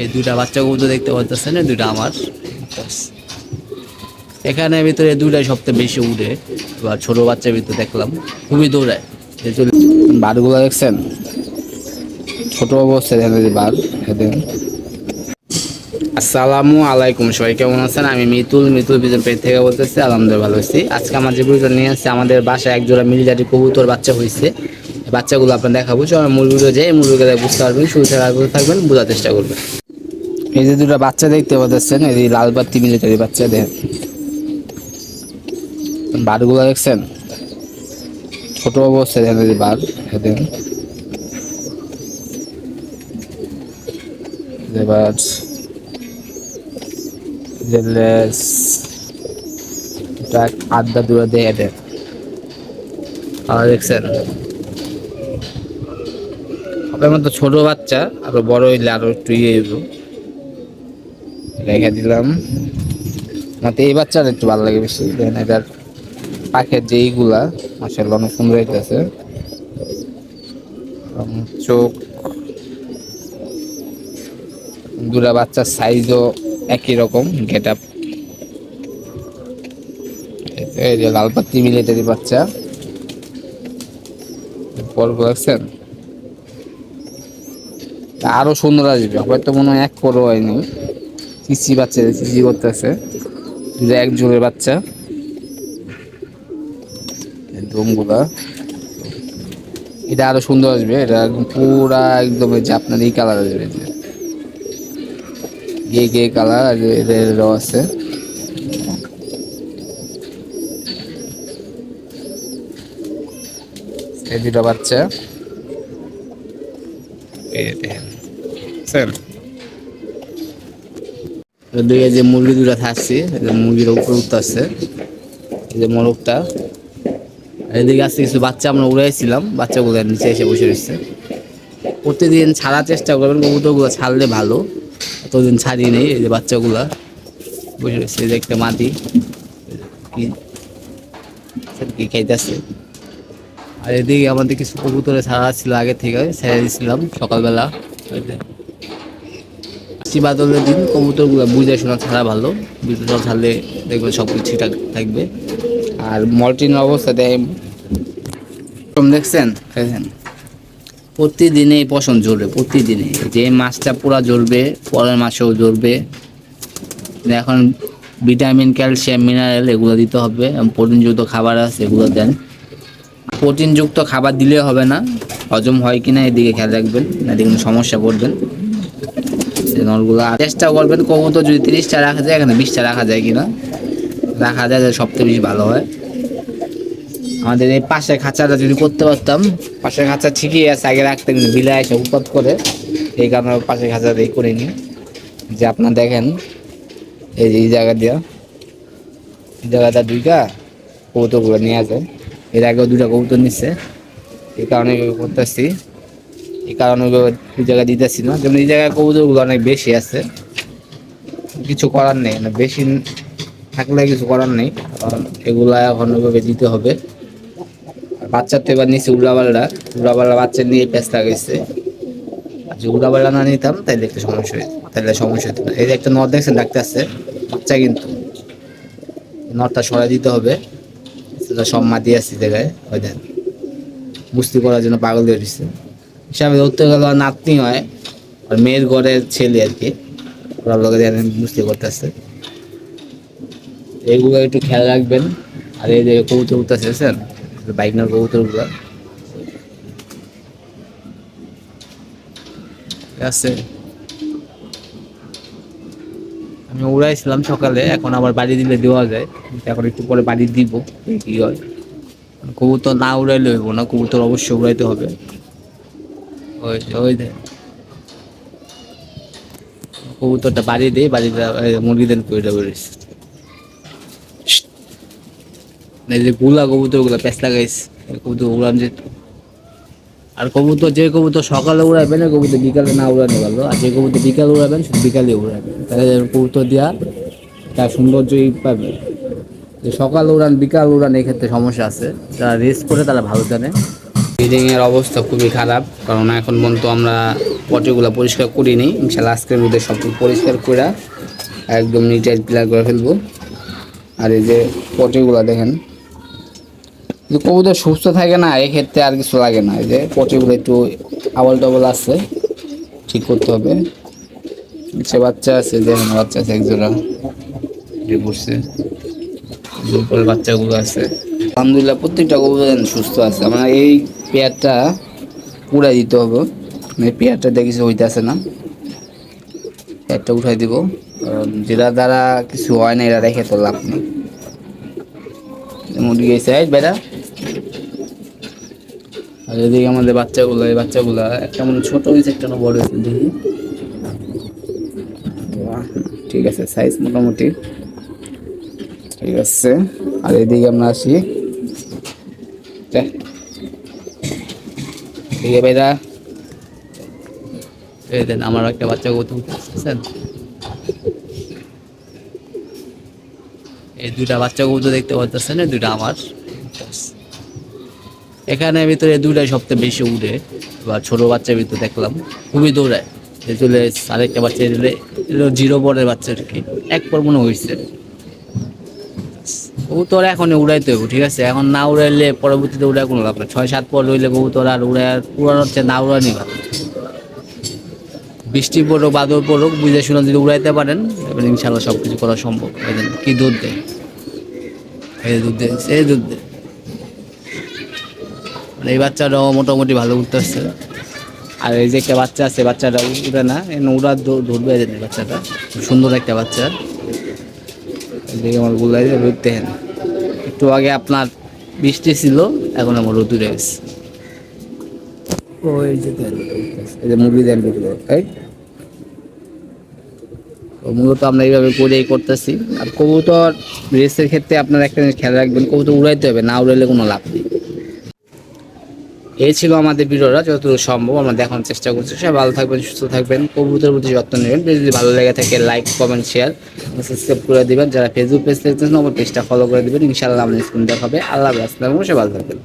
এই দুইটা বাচ্চা কবুতর দেখতে পাচ্ছেন দুইটা আমার। এখানে ভিতরে দুইটাই সবচেয়ে বেশি উড়ে, এবার ছোট বাচ্চার ভিতরে দেখলাম, খুবই দৌড়ায়। বারগুলো দেখছেন? ছোট অবস্থায় দেখেন যে বার আসসালামু আলাইকুম, সবাই কেমন আছেন? আমি মিতুল মিতুল বিজন পেট থেকে বলতেছি, আলহামদুলিল্লাহ ভালো আছি। আজকে আমার যে বিজন নিয়ে আসছে, আমাদের বাসায় এক জোড়া মিলিটারি কবুতর বাচ্চা হয়েছে। বাচ্চাগুলো আপনার দেখাবো চলো মূল ভিডিও যাই মূল ভিডিও বুঝতে পারবেন, শুরু থেকে থাকবেন, বোঝার চেষ্টা করবেন। এই যে দুটো বাচ্চা দেখতে পাচ্ছেন, এই লাল বাত্তি মিলিটারি বাচ্চা দেখেন। বারগুলো দেখছেন? ছোট অবস্থায় দেখেন এই বার দেখেন। এবার আড্ডা দেখছেন? ছোট বাচ্চা, আরও বড় হইলে আরও একটু ইয়ে রেখে দিলাম। মতে এই বাচ্চার একটু ভালো লাগে বেশি। দেখেন এটার পাখের যে এইগুলা মাসাল অনেক সুন্দর হইতেছে। চোখ, দুটা বাচ্চার সাইজও একই রকম গেট আপ এই যে লাল পাত্রি মিলিটারি বাচ্চা। পর্ব দেখছেন আরও সুন্দর আসবে। হয়তো মনে হয় এক করো হয়নি। চিচি বাচ্চা চিচি করতেছে। দুটো এক জোড়ের বাচ্চা দমগুলা। এটা আরও সুন্দর আসবে, এটা একদম পুরা একদম আপনার এই কালার আসবে গে গে কালার এদের আছে। এই দুটো বাচ্চা। এই দেখেন ওদিকে যে মুরগি দুটো থাকছে মুরগির উপর উঠতেছে। এই যে মোরগটা। এদিকে আসতে কিছু বাচ্চা আমরা উড়াইছিলাম বাচ্চাগুলো নিচে এসে বসে রয়েছে। প্রতিদিন ছাড়ার চেষ্টা করবেন, কবুতরগুলো ছাড়লে ভালো। এতদিন ছাড়ি নেই, এই যে বাচ্চাগুলা বসে রয়েছে, এই যে একটা মাটি। কি খাইতেছে? আর এদিকে আমাদের কিছু কবুতরে ছাড়া ছিল আগে থেকে, ছেড়ে দিয়েছিলাম সকালবেলা। বৃষ্টি বাদলের দিন কবুতরগুলো বুঝে শোনা ছাড়া ভালো। বুঝে ছাড়লে দেখবেন সব কিছু ঠিকঠাক থাকবে। আর মল্টিনের অবস্থা দেয় দেখছেন? দেখছেন প্রতিদিনে এই পছন্দ জ্বলবে প্রতিদিনে যে মাছটা পুরা জ্বলবে পরের মাসেও জ্বলবে এখন ভিটামিন, ক্যালসিয়াম মিনারেল এগুলো দিতে হবে প্রোটিনযুক্ত খাবার আছে, এগুলো দেন। প্রোটিনযুক্ত খাবার দিলে হবে না, হজম হয় কিনা এদিকে খেয়াল রাখবেন, না কোনো সমস্যা পড়বেন। সে নলগুলো চেষ্টা করবেন কবুতর যদি তিরিশটা রাখা যায়, এখানে বিশটা রাখা যায় কিনা? রাখা যায় সবথেকে বেশি ভালো হয়। আমাদের এই পাশের খাঁচাটা যদি করতে পারতাম, পাশের খাঁচা ঠিকই আছে, আগে রাখতে কিন্তু বিলাই এসে উৎপাদ করে। এই কারণে পাশের খাঁচাটা এই করে নি যে আপনার দেখেন, এই যে এই জায়গা দিয়া, এই জায়গাটা দুইটা কবুতরগুলো নিয়ে যায় এর আগেও দুটা কবুতর নিচ্ছে এই কারণে করতেছি। এই কারণে ওই জায়গায় দিতেছি না। যেমন এই জায়গায় কবুতরগুলো অনেক বেশি আছে। কিছু করার নেই মানে বেশি থাকলে কিছু করার নেই। কারণ এগুলা এখন ওইভাবে দিতে হবে। বাচ্চার তো এবার নিচে উড়াবাল্লা। উড়াবাল্লা বাচ্চা নিয়ে প্যাঁচ আর যদি উড়াবাল্লা না নিতাম, তাইলে একটু সমস্যা হইতো। তাইলে সমস্যা হতো এই যে একটা নদ দেখছেন আসছে বাচ্চা কিন্তু। নটটা সরাই দিতে হবে। সেটা সব মাটি আসছে জায়গায়। ওই দেন মুস্তি করার জন্য পাগল দিয়ে দিচ্ছে হিসাবে ধরতে গেলে নাতনি হয়, আর মেয়ের ঘরের ছেলে আর কি। ওরা লোকে মুস্তি করতেছে। এইগুলো একটু খেয়াল রাখবেন। আর এই যে কবুতর উঠতেছে স্যার বাইক না কবুতরগুলো। আছে। আমি উড়াইছিলাম সকালে, এখন আবার বাড়ি দিলে দেওয়া যায়। এখন একটু পরে বাড়ি দিব কি হয়। কবুতর না উড়াইলে হইব না, কবুতর অবশ্যই উড়াইতে হবে। যে, কবুতরটা বাড়ি দেই এই মুরগিদের করে এই যে গুলা কবুতরগুলা পেঁচ লাগাইছে এই কবুতর উড়ান যেত আর কবুতর যে কবুতর সকালে উড়াবেন কবুতর বিকালে না উড়ানো ভালো। আর যে কবুতর বিকালে উড়াবেন শুধু বিকালে উড়াবেন তাহলে কবুতর দিয়া তার সৌন্দর্যই পাবে। যে সকাল উড়ান বিকাল উড়ান এই ক্ষেত্রে সমস্যা আছে। যারা রেস্ট করে তারা ভালো জানে। এর অবস্থা খুবই খারাপ। কারণ এখন পর্যন্ত আমরা পটিগুলো পরিষ্কার করিনি। ইনশাল্লাহ আজকের মধ্যে সব পরিষ্কার করে একদম নিট ক্লিয়ার করে ফেলব। আর এই যে পটিগুলো দেখেন, যদি কবুতর সুস্থ থাকে না, এক্ষেত্রে আর কিছু লাগে না। এই যে পটিগুলো একটু আবল টবল আছে, ঠিক করতে হবে। সে বাচ্চা আছে, যে বাচ্চা আছে, একজোড়া। উপরে বাচ্চাগুলো আছে। আলহামদুলিল্লাহ, প্রত্যেকটা কবুতর সুস্থ আছে। আমার এই পেয়ারটা পুরাই দিতে হবে। এই পেয়ারটা দেখেছি হইতেছে না। পেয়ারটা উঠাই দিব। যেটা দ্বারা কিছু হয় না এটা রেখে তো লাভ নেই। মুরগি এই বেটা আর এদিকে আমাদের বাচ্চাগুলো, এই বাচ্চাগুলো একটা মনে ছোট হয়েছে, একটা বড় হয়েছে, দেখি। ঠিক আছে সাইজ মোটামুটি। ঠিক আছে। আর এদিকে আমরা আসি যা। এদিকে বেটা এই দেন আমার একটা বাচ্চা গৌতম বুঝছেন এই দুইটা বাচ্চা গৌতম দেখতে পাচ্ছেন এই দুইটা আমার। এখানে ভিতরে দুইটাই সবচেয়ে বেশি উড়ে, বা ছোট বাচ্চার ভিতরে দেখলাম। খুবই দৌড়ায়। চলে। আরেকটা বাচ্চা জিরো পরের বাচ্চা আর কি। এক পর মনে হয়েছে কবুতর এখন উড়াইতে হবে ঠিক আছে? এখন না উড়াইলে পরবর্তীতে উড়ায় কোনো লাভ না ছয়, সাত পর রইলে কবুতর আর উড়ায়, উড়ানোর হচ্ছে না উড়ানি ভালো বৃষ্টি পড়ুক, বাদল পড়ুক, বুঝে শুনে যদি উড়াইতে পারেন এবার ইনশাল্লাহ সব কিছু করা সম্ভব। কি দুধ দেয় এই দুধ দেয় এই দুধ দেয় মানে এই বাচ্চাটাও মোটামুটি ভালো উঠতে আসছে আর এই যে একটা বাচ্চা আছে, বাচ্চাটা উঠে না উড়া ধরবে বাচ্চাটা। সুন্দর একটা বাচ্চা। এদিকে আমার গুলাই রোদ দেখেন একটু আগে আপনার বৃষ্টি ছিল এখন আমার রোদ উঠে গেছে। ওই যে এই যে মুরগি দেন ঢুকলো এই। মূলত আমরা এইভাবে করেই করতেছি। আর কবুতর রেসের ক্ষেত্রে আপনার একটা জিনিস খেয়াল রাখবেন কবুতর উড়াইতে হবে না উড়াইলে কোনো লাভ নেই। এই ছিল আমাদের ভিডিওটা, যতটুকু সম্ভব আমরা দেখানোর চেষ্টা করছি। সবাই ভালো থাকবেন, সুস্থ থাকবেন কবুতর প্রতি যত্ন নেবেন। যদি ভালো লেগে থাকে লাইক কমেন্ট শেয়ার সাবস্ক্রাইব করে দেবেন। যারা ফেসবুক পেজ দেখতেছেন আমার পেজটা ফলো করে দেবেন। ইনশাআল্লাহ আমাদের স্ক্রিন দেখাবে আল্লাহ হাফেজ। সবাই ভালো থাকবেন।